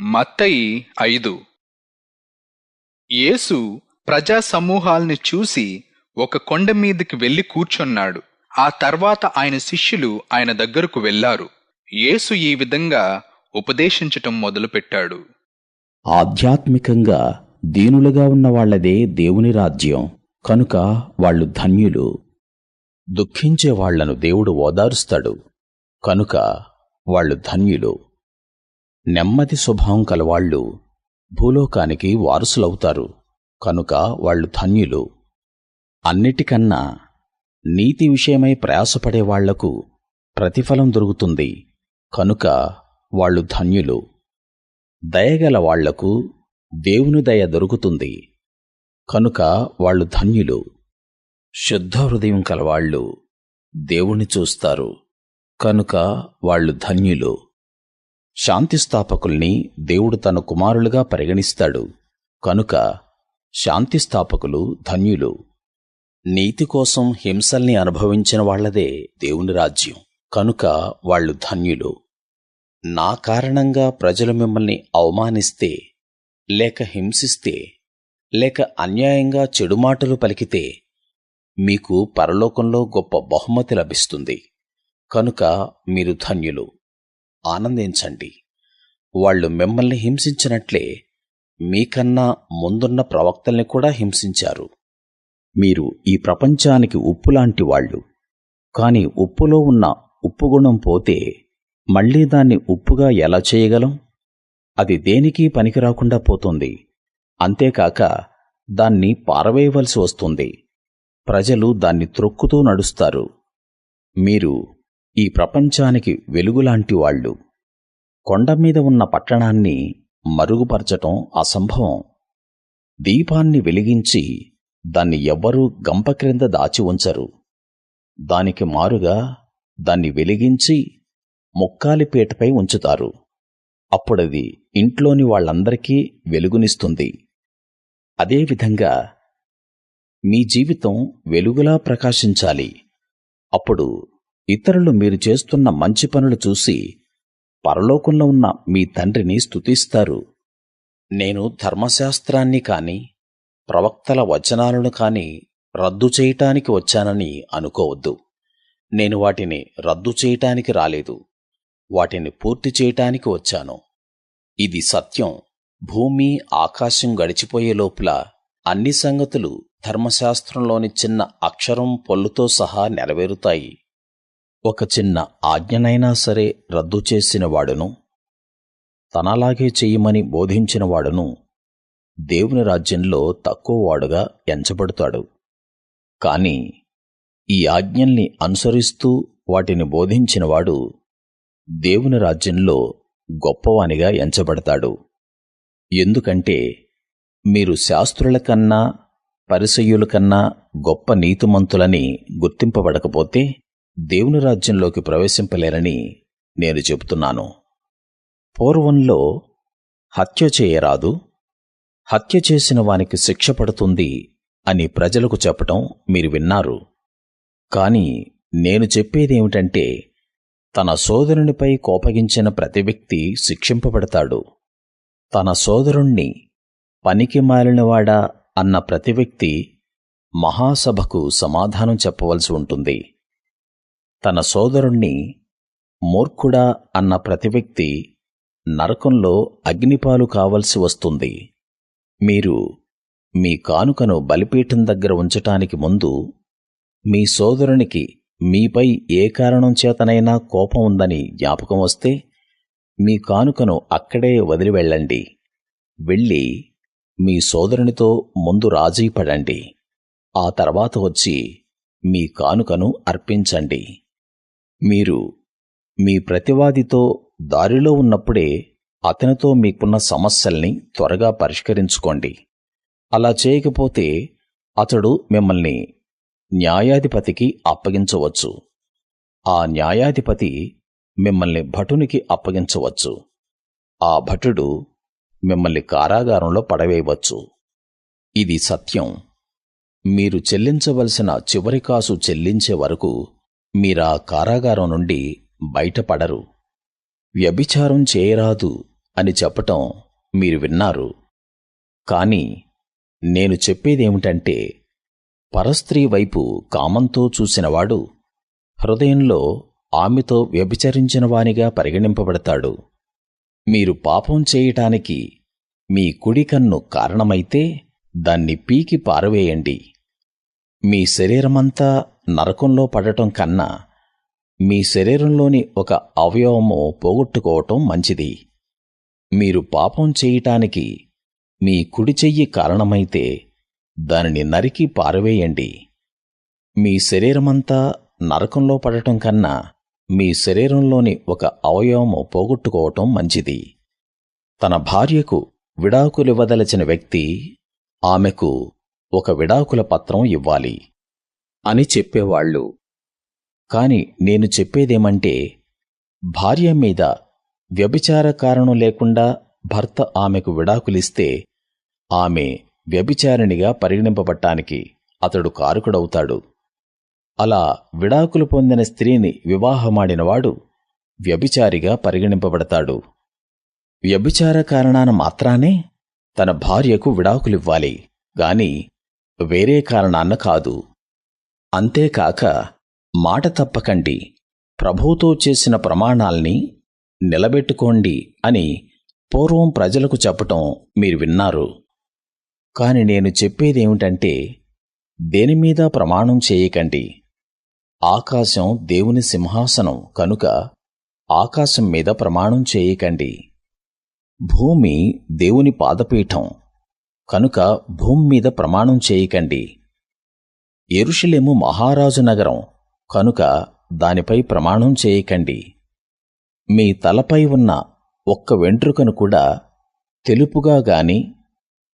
మత్తయి ఐదు. యేసు ప్రజా సమూహాల్ని చూసి ఒక కొండ మీదకి వెళ్ళి కూర్చున్నాడు. ఆ తర్వాత ఆయన శిష్యులు ఆయన దగ్గరకు వెళ్ళారు యేసు ఈ విధంగా ఉపదేశించటం మొదలుపెట్టాడు. ఆధ్యాత్మికంగా దీనులుగా ఉన్న వాళ్ళదే దేవుని రాజ్యం. కనుక వాళ్ళు ధన్యులు. దుఃఖించే వాళ్ళను దేవుడు ఓదారుస్తాడు. కనుక వాళ్ళు ధన్యులు. నెమ్మది స్వభావం కలవాళ్ళు భూలోకానికి వారసులవుతారు. కనుక వాళ్ళు ధన్యులు. అన్నిటికన్నా నీతి విషయమై ప్రయాసపడే వాళ్ళకు ప్రతిఫలం దొరుకుతుంది. కనుక వాళ్ళు ధన్యులు. దయగల వాళ్ళకు దేవుని దయ దొరుకుతుంది. కనుక వాళ్ళు ధన్యులు. శుద్ధ హృదయం కలవాళ్ళు దేవుణ్ణి చూస్తారు. కనుక వాళ్ళు ధన్యులు. శాంతిస్థాపకుల్ని దేవుడు తన కుమారులుగా పరిగణిస్తాడు. కనుక శాంతిస్థాపకులు ధన్యులు. నీతి కోసం హింసల్ని అనుభవించిన వాళ్ళదే దేవుని రాజ్యం. కనుక వాళ్ళు ధన్యులు. నా కారణంగా ప్రజలు మిమ్మల్ని అవమానిస్తే లేక హింసిస్తే లేక అన్యాయంగా చెడు మాటలు పలికితే మీకు పరలోకంలో గొప్ప బహుమతి లభిస్తుంది. కనుక మీరు ధన్యులు. ఆనందించండి. వాళ్ళు మిమ్మల్ని హింసించినట్లే మీకన్నా ముందున్న ప్రవక్తల్ని కూడా హింసించారు. మీరు ఈ ప్రపంచానికి ఉప్పులాంటి వాళ్ళు. కాని ఉప్పులో ఉన్న ఉప్పు గుణం పోతే మళ్ళీ దాన్ని ఉప్పుగా ఎలా చేయగలం? అది దేనికీ పనికిరాకుండా పోతుంది. అంతేకాక దాన్ని పారవేయవలసి వస్తుంది. ప్రజలు దాన్ని త్రొక్కుతూ నడుస్తారు. మీరు ఈ ప్రపంచానికి వెలుగులాంటి వాళ్ళు. కొండ మీద ఉన్న పట్టణాన్ని మరుగుపరచటం అసంభవం. దీపాన్ని వెలిగించి దాన్ని ఎవ్వరూ గంప క్రింద దాచి ఉంచరు. దానికి మారుగా దాన్ని వెలిగించి ముక్కాలిపేటపై ఉంచుతారు. అప్పుడది ఇంట్లోని వాళ్ళందరికీ వెలుగునిస్తుంది. అదేవిధంగా మీ జీవితం వెలుగులా ప్రకాశించాలి. అప్పుడు ఇతరులు మీరు చేస్తున్న మంచి పనులు చూసి పరలోకంలో ఉన్న మీ తండ్రిని స్తుతిస్తారు. నేను ధర్మశాస్త్రాన్ని కాని ప్రవక్తల వచనాలను కాని రద్దు చేయటానికి వచ్చానని అనుకోవద్దు. నేను వాటిని రద్దు చేయటానికి రాలేదు. వాటిని పూర్తి చేయటానికి వచ్చాను. ఇది సత్యం. భూమి ఆకాశం గడిచిపోయే లోపల అన్ని సంగతులు ధర్మశాస్త్రంలోని చిన్న అక్షరం పొల్లుతో సహా నెరవేరుతాయి. ఒక చిన్న ఆజ్ఞనైనా సరే రద్దు చేసిన వాడును తనలాగే చెయ్యమని బోధించిన వాడును దేవుని రాజ్యంలో తక్కువ వాడుగా ఎంచబడతాడు. కాని ఈ ఆజ్ఞల్ని అనుసరిస్తూ వాటిని బోధించినవాడు దేవుని రాజ్యంలో గొప్పవానిగా ఎంచబడతాడు. ఎందుకంటే మీరు శాస్త్రుల కన్నా పరిసయ్యుల కన్నా గొప్ప నీతిమంతులని గుర్తింపబడకపోతే దేవుని రాజ్యంలోకి ప్రవేశింపలేరని నేను చెబుతున్నాను. పూర్వంలో హత్య చేయరాదు హత్య చేసిన వానికి శిక్ష పడుతుంది అని ప్రజలకు చెప్పటం మీరు విన్నారు. కాని నేను చెప్పేదేమిటంటే తన సోదరునిపై కోపగించిన ప్రతి వ్యక్తి శిక్షింపబడతాడు. తన సోదరుణ్ణి పనికి మాలినవాడా అన్న ప్రతి వ్యక్తి మహాసభకు సమాధానం చెప్పవలసి ఉంటుంది. తన సోదరుణ్ణి మూర్ఖుడా అన్న ప్రతి వ్యక్తి నరకంలో అగ్నిపాలు కావలసి వస్తుంది. మీరు మీ కానుకను బలిపీఠం దగ్గర ఉంచటానికి ముందు మీ సోదరునికి మీపై ఏ కారణం చేతనైనా కోపం ఉందని జ్ఞాపకం వస్తే మీ కానుకను అక్కడే వదిలి వెళ్ళండి. వెళ్ళి మీ సోదరునితో ముందు రాజీ పడండి. ఆ తర్వాత వచ్చి మీ కానుకను అర్పించండి. మీరు మీ ప్రతివాదితో దారిలో ఉన్నప్పుడే అతనితో మీకున్న సమస్యల్ని త్వరగా పరిష్కరించుకోండి. అలా చేయకపోతే అతడు మిమ్మల్ని న్యాయాధిపతికి అప్పగించవచ్చు. ఆ న్యాయాధిపతి మిమ్మల్ని భటునికి అప్పగించవచ్చు. ఆ భటుడు మిమ్మల్ని కారాగారంలో పడవేయవచ్చు. ఇది సత్యం. మీరు చెల్లించవలసిన చివరి కాసు చెల్లించే వరకు మీరా కారాగారం నుండి బయటపడరు. వ్యభిచారం చేయరాదు అని చెప్పటం మీరు విన్నారు. కాని నేను చెప్పేదేమిటంటే పరస్త్రీ వైపు కామంతో చూసినవాడు హృదయంలో ఆమెతో వ్యభిచరించిన వానిగా పరిగణింపబడతాడు. మీరు పాపం చేయటానికి మీ కుడి కన్ను కారణమైతే దాన్ని పీకి పారవేయండి. మీ శరీరమంతా నరకంలో పడటం కన్నా మీ శరీరంలోని ఒక అవయవము పోగొట్టుకోవటం మంచిది. మీరు పాపం చేయటానికి మీ కుడి చెయ్యి కారణమైతే దానిని నరికి పారవేయండి. మీ శరీరమంతా నరకంలో పడటం కన్నా మీ శరీరంలోని ఒక అవయవము పోగొట్టుకోవటం మంచిది. తన భార్యకు విడాకులివ్వదలచిన వ్యక్తి ఆమెకు ఒక విడాకుల పత్రం ఇవ్వాలి. అని చెప్పేవాళ్ళు. కాని నేను చెప్పేదేమంటే భార్య మీద వ్యభిచార కారణం లేకుండా భర్త ఆమెకు విడాకులిస్తే ఆమె వ్యభిచారిణిగా పరిగణింపబట్టానికి అతడు కారుకుడవుతాడు. అలా విడాకులు పొందిన స్త్రీని వివాహమాడినవాడు వ్యభిచారిగా పరిగణింపబడతాడు. వ్యభిచార కారణాన మాత్రానే తన భార్యకు విడాకులివ్వాలి. గాని వేరే కారణాన్న కాదు. అంతేకాక మాట తప్పకండి. ప్రభువుతో చేసిన ప్రమాణాల్ని నిలబెట్టుకోండి అని పూర్వం ప్రజలకు చెప్పటం మీరు విన్నారు. కాని నేను చెప్పేదేమిటంటే దేని మీద ప్రమాణం చేయకండి. ఆకాశం దేవుని సింహాసనం కనుక ఆకాశం మీద ప్రమాణం చేయకండి. భూమి దేవుని పాదపీఠం కనుక భూమి మీద ప్రమాణం చేయకండి. యెరూషలేము మహారాజు నగరం. కనుక దానిపై ప్రమాణం చేయకండి. మీ తలపై ఉన్న ఒక్క వెంట్రుకను కూడా తెలుపుగా గాని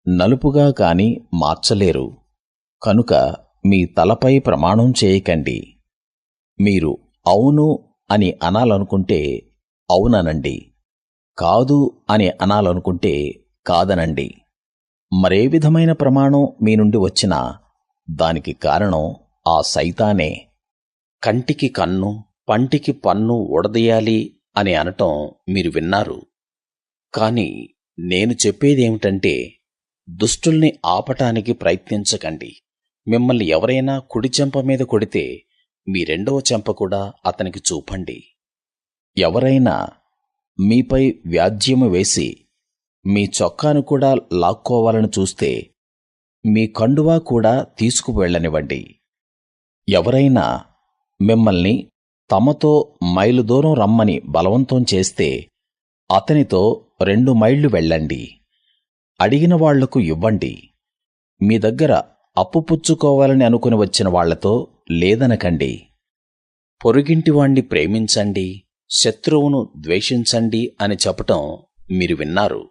నలుపుగా గాని మార్చలేరు. కనుక మీ తలపై ప్రమాణం చేయకండి. మీరు అవును అని అనాలనుకుంటే అవుననండి. కాదు అని అనాలనుకుంటే కాదనండి. మరే విధమైన ప్రమాణం మీ నుండి వచ్చినా దానికి కారణం ఆ సైతానే కంటికి కన్ను పంటికి పన్ను ఉడదీయాలి అని అనటం మీరు విన్నారు. కాని నేను చెప్పేదేమిటంటే దుష్టుల్ని ఆపటానికి ప్రయత్నించకండి. మిమ్మల్ని ఎవరైనా కుడి చెంప మీద కొడితే మీ రెండవ చెంప కూడా అతనికి చూపండి. ఎవరైనా మీపై వ్యాజ్యము వేసి మీ చొక్కాను కూడా లాక్కోవాలని చూస్తే మీ కండువా కూడా తీసుకువెళ్ళనివ్వండి. ఎవరైనా మిమ్మల్ని తమతో మైలు దూరం రమ్మని బలవంతం చేస్తే అతనితో రెండు మైళ్ళు వెళ్ళండి. అడిగిన వాళ్ళకు ఇవ్వండి. మీ దగ్గర అప్పు పుచ్చుకోవాలని అనుకుని వచ్చిన వాళ్ళతో లేదనకండి. పొరుగింటివాణ్ణి ప్రేమించండి శత్రువును ద్వేషించండి అని చెప్పటం మీరు విన్నారు.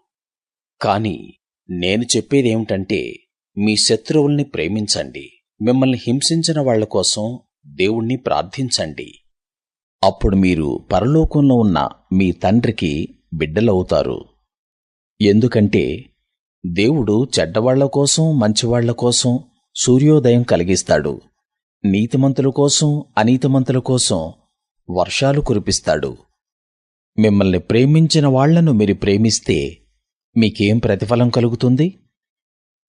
కాని నేను చెప్పేదేమిటంటే మీ శత్రువుల్ని ప్రేమించండి. మిమ్మల్ని హింసించిన వాళ్ళ కోసం దేవుణ్ణి ప్రార్థించండి. అప్పుడు మీరు పరలోకంలో ఉన్న మీ తండ్రికి బిడ్డలవుతారు. ఎందుకంటే దేవుడు చెడ్డవాళ్ళ కోసం మంచివాళ్ళ కోసం సూర్యోదయం కలిగిస్తాడు. నీతిమంతుల కోసం అనీతిమంతుల కోసం వర్షాలు కురిపిస్తాడు. మిమ్మల్ని ప్రేమించిన వాళ్ళను మీరు ప్రేమిస్తే మీకేం ప్రతిఫలం కలుగుతుంది?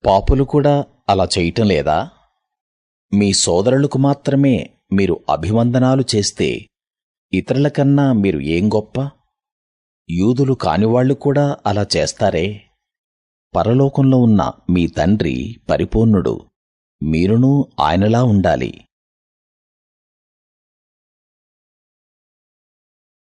పాపులు కూడా అలా చేయటం లేదా? మీ సోదరులకు మాత్రమే మీరు అభివందనాలు చేస్తే ఇతరులకన్నా మీరు ఏం గొప్ప? యూదులు కానివాళ్ళు కూడా అలా చేస్తారే? పరలోకంలో ఉన్న మీ తండ్రి పరిపూర్ణుడు మీరునూ ఆయనలా ఉండాలి.